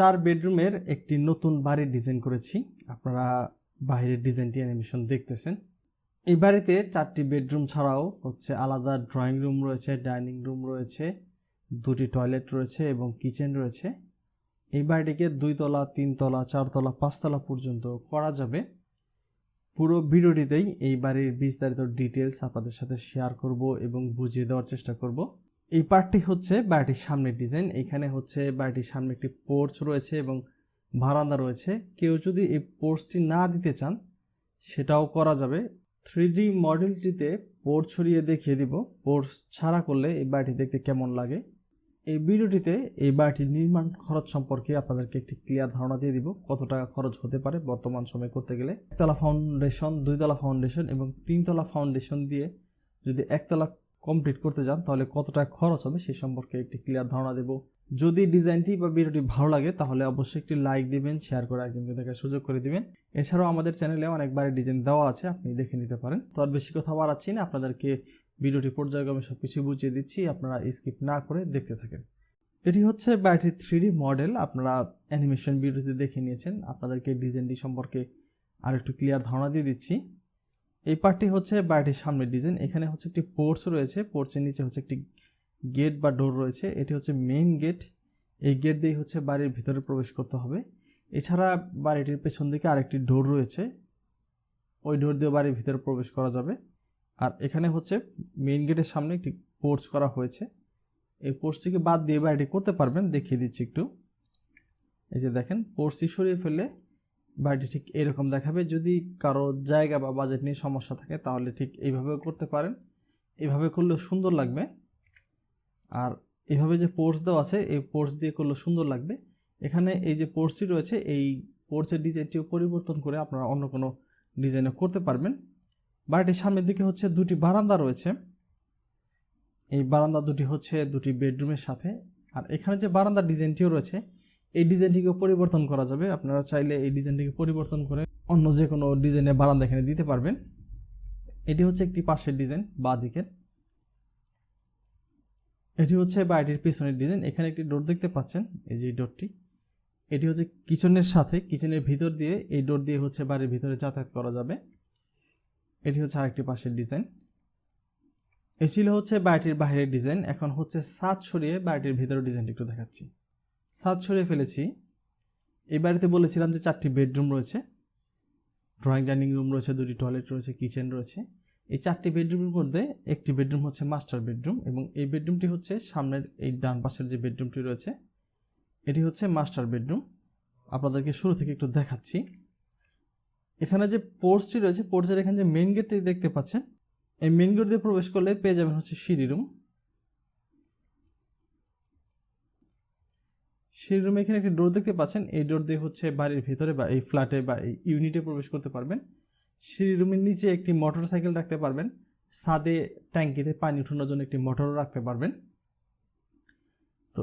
চার বেডরুমের একটি নতুন বাড়ির ডিজাইন করেছি। আপনারা বাইরের ডিজাইনটি অ্যানিমেশন দেখতেছেন। এই বাড়িতে চারটি বেডরুম ছাড়াও হচ্ছে আলাদা ড্রয়িং রুম রয়েছে, ডাইনিং রুম রয়েছে, দুটি টয়লেট রয়েছে এবং কিচেন রয়েছে। এই বাড়িটিকে দুই দুইতলা, তিনতলা, চারতলা, পাঁচতলা পর্যন্ত করা যাবে। পুরো ভিডিওটিতেই এই বাড়ির বিস্তারিত ডিটেলস আপনাদের সাথে শেয়ার করব এবং বুঝিয়ে দেওয়ার চেষ্টা করব। এই পার্টটি হচ্ছে বাড়িটির সামনের ডিজাইন। এখানে হচ্ছে বাড়িটির সামনে একটি পোর্চ রয়েছে এবং বারান্দা রয়েছে। কেউ যদি এই পোর্চটি না দিতে চান, সেটাও করা যাবে। থ্রি ডি মডেলটিতে পোর্চ ছড়িয়ে দেখিয়ে দিব। পোর্চ ছাড়া করলে এই বাড়িটি দেখতে কেমন লাগে। এই ভিডিওটিতে এই বাড়িটির নির্মাণ খরচ সম্পর্কে আপনাদেরকে একটি ক্লিয়ার ধারণা দিয়ে দিব। কত টাকা খরচ হতে পারে বর্তমান সময়ে করতে গেলে। একতলা ফাউন্ডেশন, দুইতলা ফাউন্ডেশন এবং তিনতলা ফাউন্ডেশন দিয়ে যদি একতলা কমপ্লিট করতে যান, তাহলে কত টাকা খরচ হবে সেই সম্পর্কে একটি ক্লিয়ার ধারণা দেব। যদি ডিজাইনটি বা ভিডিওটি ভালো লাগে, তাহলে অবশ্যই একটি লাইক দিবেন শেয়ার করে একজনকে দেখার সুযোগ করে দিবেন। এছাড়াও আমাদের চ্যানেলে অনেকবারই ডিজাইন দেওয়া আছে, আপনি দেখে নিতে পারেন। তো আর বেশি কথা বাড়াচ্ছি না, আপনাদেরকে ভিডিওটি পর্যায়ক্রমে সব কিছু বুঝিয়ে দিচ্ছি, আপনারা স্কিপ না করে দেখতে থাকেন। এটি হচ্ছে ব্যাটারি থ্রি মডেল আপনারা অ্যানিমেশন ভিডিওতে দেখে নিয়েছেন, আপনাদেরকে ডিজাইনটি সম্পর্কে আর একটু ক্লিয়ার ধারণা দিয়ে দিচ্ছি। এই পার্টটি হচ্ছে বাড়িটির সামনের ডিজাইন। এখানে হচ্ছে একটি পোর্চ রয়েছে। পোর্চের নিচে হচ্ছে একটি গেট বা ডোর রয়েছে। এটি হচ্ছে মেইন গেট। এই গেট দিয়ে হচ্ছে বাড়ির ভিতরে প্রবেশ করতে হবে। এছাড়া বাড়িটির পেছন দিকে আরেকটি ডোর রয়েছে। ওই ডোর দিয়ে বাড়ির ভিতরে প্রবেশ করা যাবে। আর এখানে হচ্ছে মেইন গেটের সামনে একটি পোর্চ করা হয়েছে। এই পোর্চটিকে বাদ দিয়ে বাড়িটি করতে পারবেন। দেখিয়ে দিচ্ছি একটু। এই যে দেখেন, পোর্চটি সরিয়ে ফেললে বাড়িটি ঠিক এরকম দেখাবে। যদি কারও জায়গা বা বাজেট নিয়ে সমস্যা থাকে, তাহলে ঠিক এইভাবেও করতে পারেন। এইভাবে করলেও সুন্দর লাগবে। আর এভাবে যে পোর্চ দেওয়া আছে, এই পোর্চ দিয়ে করলেও সুন্দর লাগবে। এখানে এই যে পোর্চটি রয়েছে, এই পোর্সের ডিজাইনটিও পরিবর্তন করে আপনারা অন্য কোনো ডিজাইনও করতে পারবেন। বাড়িটির সামনের দিকে হচ্ছে দুটি বারান্দা রয়েছে। এই বারান্দা দুটি হচ্ছে দুটি বেডরুমের সাথে। আর এখানে যে বারান্দার ডিজাইনটিও রয়েছে এই ডিজাইনটিকে পরিবর্তন করা যাবে। আপনারা চাইলে এই ডিজাইনটিকে পরিবর্তন করে অন্য যে কোনো ডিজাইনের বারান্দা এখানে দিতে পারবেন। এটি হচ্ছে একটি পাশের ডিজাইন বা দিকের। এটি হচ্ছে বাড়িটির পিছনের ডিজাইন এখানে একটি ডোর দেখতে পাচ্ছেন, এই যে ডোরটি এটি হচ্ছে কিচেনের সাথে কিচেনের ভিতর দিয়ে এই ডোর দিয়ে হচ্ছে বাড়ির ভিতরে যাতায়াত করা যাবে। এটি হচ্ছে আরেকটি পাশের ডিজাইন এ ছিল হচ্ছে বাড়িটির বাইরের ডিজাইন এখন হচ্ছে ছাদ সরিয়ে বাড়িটির ভিতরের ডিজাইনটি একটু দেখাচ্ছি। ছাদ সরিয়ে ফেলেছি। এই বাড়িতে বলেছিলাম যে চারটি বেডরুম রয়েছে। ড্রয়িং, ডাইনিং রুম রয়েছে, দুটি টয়লেট রয়েছে, কিচেন রয়েছে। এই চারটি বেডরুমের মধ্যে একটি বেডরুম হচ্ছে মাস্টার বেডরুম এবং এই বেডরুমটি হচ্ছে সামনের এই ডান পাশের যে বেডরুমটি রয়েছে, এটি হচ্ছে মাস্টার বেডরুম। আপনাদেরকে শুরু থেকে একটু দেখাচ্ছি। এখানে যে পোর্টসটি রয়েছে পোর্টসের এখানে যে মেন গেটটি দেখতে পাচ্ছেন, এই মেন গেট দিয়ে প্রবেশ করলে পেয়ে যাবেন হচ্ছে সিঁড়ি রুম। সিঁড়ি রুমে এখানে একটি ডোর দেখতে পাচ্ছেন। এই ডোর দিয়ে হচ্ছে বাড়ির ভিতরে বা এই ফ্ল্যাটে বা এই ইউনিটে প্রবেশ করতে পারবেন। সিঁড়ি রুমের নিচে একটি মোটর সাইকেল রাখতে পারবেন। ছাদে ট্যাঙ্কিতে পানি উঠানোর জন্য একটি মোটরও রাখতে পারবেন। তো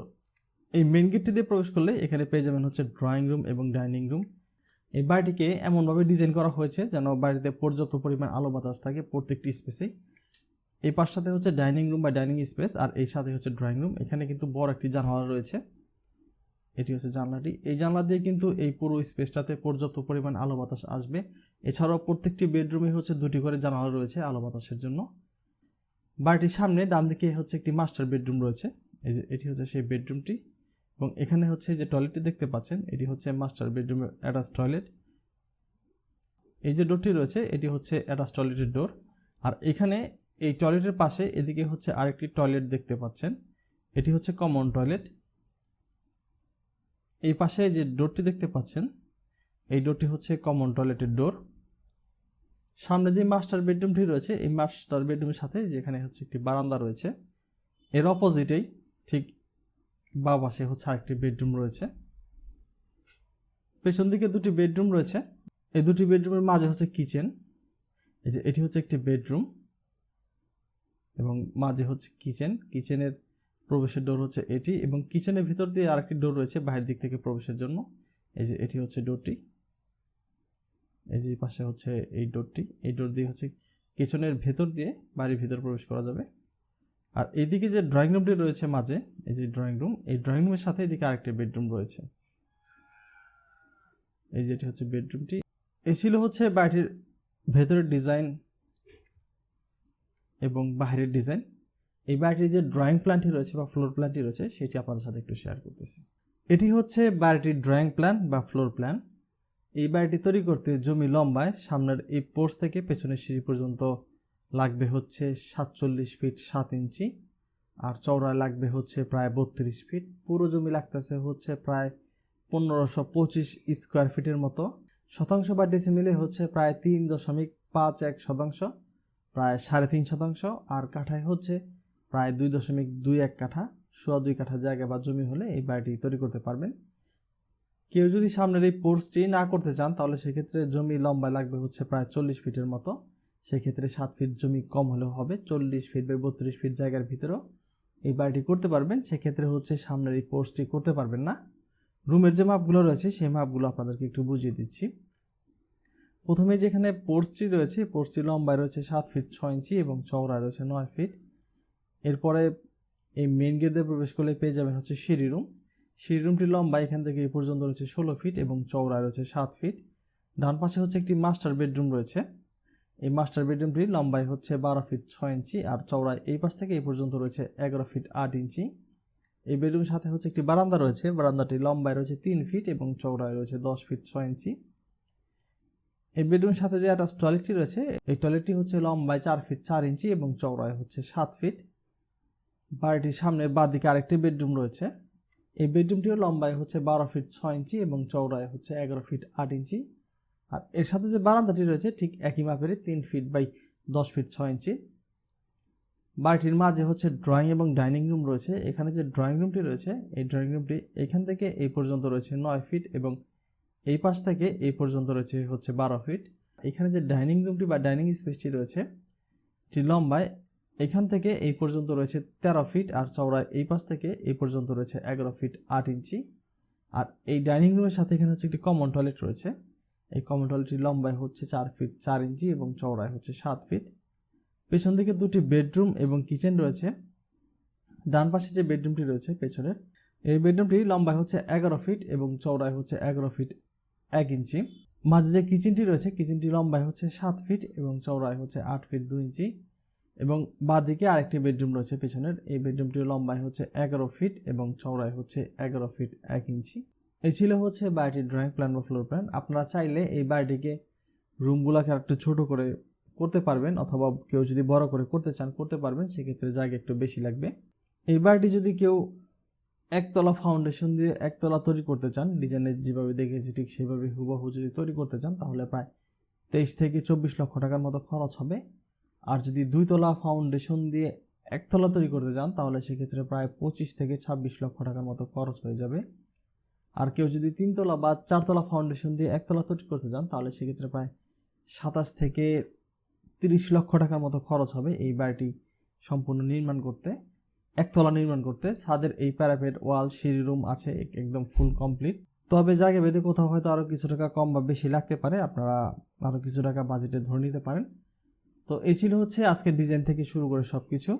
এই মেন গেটটি দিয়ে প্রবেশ করলে এখানে পেয়ে যাবেন হচ্ছে ড্রয়িং রুম এবং ডাইনিং রুম এই বাড়িটিকে এমনভাবে ডিজাইন করা হয়েছে যেন বাড়িতে পর্যাপ্ত পরিমাণ আলো বাতাস থাকে প্রত্যেকটি স্পেসেই এই পাশটাতে হচ্ছে ডাইনিং রুম বা ডাইনিং স্পেস আর এই সাথে হচ্ছে ড্রয়িং রুম এখানে কিন্তু বড় একটি জানালা রয়েছে। এটি হচ্ছে জানলাটি। এই জানলা দিয়ে কিন্তু এই পুরো স্পেসটাতে পর্যাপ্ত পরিমাণ আলো বাতাস আসবে। এছাড়াও প্রত্যেকটি বেডরুমে হচ্ছে দুটি করে জানালা রয়েছে আলো বাতাসের জন্য। বাড়িটির সামনে ডান দিকে হচ্ছে একটি মাস্টার বেডরুম রয়েছে। এই যে, এটি হচ্ছে সেই বেডরুমটি। এবং এখানে হচ্ছে যে টয়লেটটি দেখতে পাচ্ছেন, এটি হচ্ছে মাস্টার বেডরুমের অ্যাটাচ টয়লেট। এই যে ডোরটি রয়েছে, এটি হচ্ছে অ্যাটাচ টয়লেটের ডোর। আর এখানে এই টয়লেটের পাশে এদিকে হচ্ছে আরেকটি টয়লেট দেখতে পাচ্ছেন। এটি হচ্ছে কমন টয়লেট। এই পাশে যে ডোরটি দেখতে পাচ্ছেন, এই ডোরটি হচ্ছে কমন টয়লেটের ডোর। সামনে যে মাস্টার বেডরুমটি রয়েছে, এই মাস্টার বেডরুমের সাথে যেখানে হচ্ছে একটি বারান্দা রয়েছে, এর অপোজিটেই ঠিক বা পাশে হচ্ছে আরেকটি বেডরুম রয়েছে। পেছন দিকে দুটি বেডরুম রয়েছে, এই দুটি বেডরুমের মাঝে হচ্ছে কিচেন এই যে এটি হচ্ছে একটি বেডরুম এবং মাঝে হচ্ছে কিচেন কিচেনের প্রবেশের ডোর হচ্ছে এটি এবং কিচেনের ভিতর দিয়ে আরেকটি ডোর রয়েছে বাইরের দিক থেকে প্রবেশের জন্য। এই যে এটি হচ্ছে ডোরটি এই যে পাশে হচ্ছে এই ডোরটি এই ডোর দিয়ে হচ্ছে কিচেনের ভেতর দিয়ে বাড়ির ভিতর প্রবেশ করা যাবে। আর এইদিকে যে ড্রয়িং রুমটি রয়েছে মাঝে, এই যে ড্রয়িং রুম এই ড্রয়িং রুমের সাথে এদিকে আরেকটি বেডরুম রয়েছে। এই যেটি হচ্ছে বেডরুমটি এ ছিল হচ্ছে বাড়িটির ভেতরের ডিজাইন এবং বাইরের ডিজাইন এই বাড়িটির যে ড্রয়িং প্ল্যানটি রয়েছে বা ফ্লোর প্ল্যানটি রয়েছে, সেটি আপনাদের সাথে একটু শেয়ার করতেছি। এটি হচ্ছে বাড়িটির ড্রয়িং প্ল্যান বা ফ্লোর প্ল্যান এই বাড়িটি তৈরি করতে জমি লম্বায় সামনের এই পোর্স থেকে পেছনের সিঁড়ি পর্যন্ত লাগবে হচ্ছে সাতচল্লিশ ফিট সাত ইঞ্চি, আর চওড়ায় লাগবে হচ্ছে প্রায় বত্রিশ ফিট পুরো জমি লাগতেছে হচ্ছে প্রায় পনেরোশো পঁচিশ স্কোয়ার ফিটের মতো। শতাংশ বা মিলে হচ্ছে প্রায় তিন দশমিক পাঁচ এক শতাংশ, প্রায় সাড়ে তিন শতাংশ, আর কাঠায় হচ্ছে প্রায় দুই দশমিক দুই এক কাঠা, সোয়া দুই কাঠা জায়গা বা জমি হলে এই বাড়িটি তৈরি করতে পারবেন। কেউ যদি সামনের এই পোর্সটি না করতে চান, তাহলে সেক্ষেত্রে জমি লম্বায় লাগবে হচ্ছে প্রায় চল্লিশ ফিটের মতো। সেক্ষেত্রে সাত ফিট জমি কম হলেও হবে, চল্লিশ ফিট বা বত্রিশ ফিট জায়গার ভিতরেও এই বাড়িটি করতে পারবেন। সেক্ষেত্রে হচ্ছে সামনের এই পোর্সটি করতে পারবেন না। রুমের যে মাপগুলো রয়েছে, সেই মাপগুলো আপনাদেরকে একটু বুঝিয়ে দিচ্ছি। প্রথমে যেখানে পোর্সটি রয়েছে পোর্সটি লম্বায় রয়েছে সাত ফিট ছয় ইঞ্চি এবং চওড়ায় রয়েছে নয় ফিট। এরপরে এই মেন গেট দিয়ে প্রবেশ করলে পেয়ে যাবেন হচ্ছে সিঁড়ি রুম সিঁড়ি রুমটি লম্বা, এখান থেকে এই পর্যন্ত রয়েছে ষোলো ফিট এবং চওড়ায় রয়েছে সাত ফিট ডান পাশে হচ্ছে একটি মাস্টার বেডরুম রয়েছে। এই মাস্টার বেডরুমটি লম্বায় হচ্ছে বারো ফিট ছয় ইঞ্চি আর চওড়ায় এই পাশ থেকে এই পর্যন্ত রয়েছে এগারো ফিট আট ইঞ্চি এই বেডরুমের সাথে হচ্ছে একটি বারান্দা রয়েছে। বারান্দাটি লম্বায় রয়েছে তিন ফিট এবং চওড়ায় রয়েছে দশ ফিট ছয় ইঞ্চি এই বেডরুমের সাথে যে একটা টয়লেটটি রয়েছে, এই টয়লেটটি হচ্ছে লম্বায় চার ফিট চার ইঞ্চি এবং চওড়ায় হচ্ছে সাত ফিট বাড়িটির সামনে বাঁদিকে আরেকটি বেডরুম রয়েছে। এই বেডরুমটিও লম্বায় হচ্ছে বারো ফিট ছয় ইঞ্চি এবং চওড়ায় হচ্ছে এগারো ফিট আট ইঞ্চি। আর এর সাথে যে বারান্দাটি রয়েছে, ঠিক একই মাপেরই তিন ফিট বাই দশ ফিট ছয় ইঞ্চি। বাড়িটির মাঝে হচ্ছে ড্রয়িং এবং ডাইনিং রুম রয়েছে। এখানে যে ড্রয়িং রুমটি রয়েছে, এই ড্রয়িং রুমটি এখান থেকে এই পর্যন্ত রয়েছে নয় ফিট এবং এই পাশ থেকে এই পর্যন্ত রয়েছে হচ্ছে বারো ফিট। এখানে যে ডাইনিং রুমটি বা ডাইনিং স্পেসটি রয়েছে, এটি লম্বায় এখান থেকে এই পর্যন্ত রয়েছে তেরো ফিট আর চওড়ায় এই পাশ থেকে এই পর্যন্ত রয়েছে এগারো ফিট আট ইঞ্চি। আর এই ডাইনিং রুমের সাথে এখানে হচ্ছে একটি কমন টয়লেট রয়েছে। এই কমন টয়লেটটি লম্বায় হচ্ছে চার ফিট চার ইঞ্চি এবং চওড়ায় হচ্ছে সাত ফিট। পেছন দিকে দুটি বেডরুম এবং কিচেন রয়েছে। ডান পাশে যে বেডরুমটি রয়েছে পেছনের, এই বেডরুমটি লম্বায় হচ্ছে এগারো ফিট এবং চওড়ায় হচ্ছে এগারো ফিট এক ইঞ্চি। মাঝে যে কিচেনটি রয়েছে কিচেনটি লম্বায় হচ্ছে সাত ফিট এবং চওড়ায় হচ্ছে আট ফিট দুই ইঞ্চি। এবং বাঁদিকে আরেকটি বেডরুম রয়েছে পেছনের। এই বেডরুমটির লম্বায় হচ্ছে এগারো ফিট এবং চওড়ায় হচ্ছে এগারো ফিট এক ইঞ্চি। এই ছিল হচ্ছে বাড়িটির ড্রয়িং প্ল্যান বা ফ্লোর প্ল্যান। আপনারা চাইলে এই বাড়িটিকে রুমগুলোকে একটু ছোট করে করতে পারবেন অথবা কেউ যদি বড় করে করতে চান করতে পারবেন, সেক্ষেত্রে জায়গা একটু বেশি লাগবে। এই বাড়িটি যদি কেউ একতলা ফাউন্ডেশন দিয়ে একতলা তৈরি করতে চান, ডিজাইনের যেভাবে দেখেছি ঠিক সেভাবে হুবহু যদি তৈরি করতে চান, তাহলে প্রায় তেইশ থেকে চব্বিশ লক্ষ টাকার মতো খরচ হবে। আর যদি দুই তলা ফাউন্ডেশন দিয়ে একতলা তৈরি করতে যান তাহলে সেক্ষেত্রে প্রায় পঁচিশ থেকে ছাব্বিশ লক্ষ টাকার মতো খরচ হয়ে যাবে। আর কেউ যদি তিনতলা বা চারতলা ফাউন্ডেশন দিয়ে একতলা তৈরি করতে যান তাহলে সেক্ষেত্রে প্রায় সাতাশ থেকে তিরিশ লক্ষ টাকার মতো খরচ হবে এই বাড়িটি সম্পূর্ণ নির্মাণ করতে একতলা নির্মাণ করতে। ছাদের এই প্যারাপেট ওয়াল সিঁড়ি রুম আছে, এক- একদম ফুল কমপ্লিট তবে জায়গা বেঁধে কোথাও হয়তো আরও কিছু টাকা কম বা বেশি লাগতে পারে, আপনারা আরও কিছু টাকা বাজেটে ধরে নিতে পারেন। তো এই ছিল হচ্ছে আজকের ডিজাইন থেকে শুরু করে সব কিছু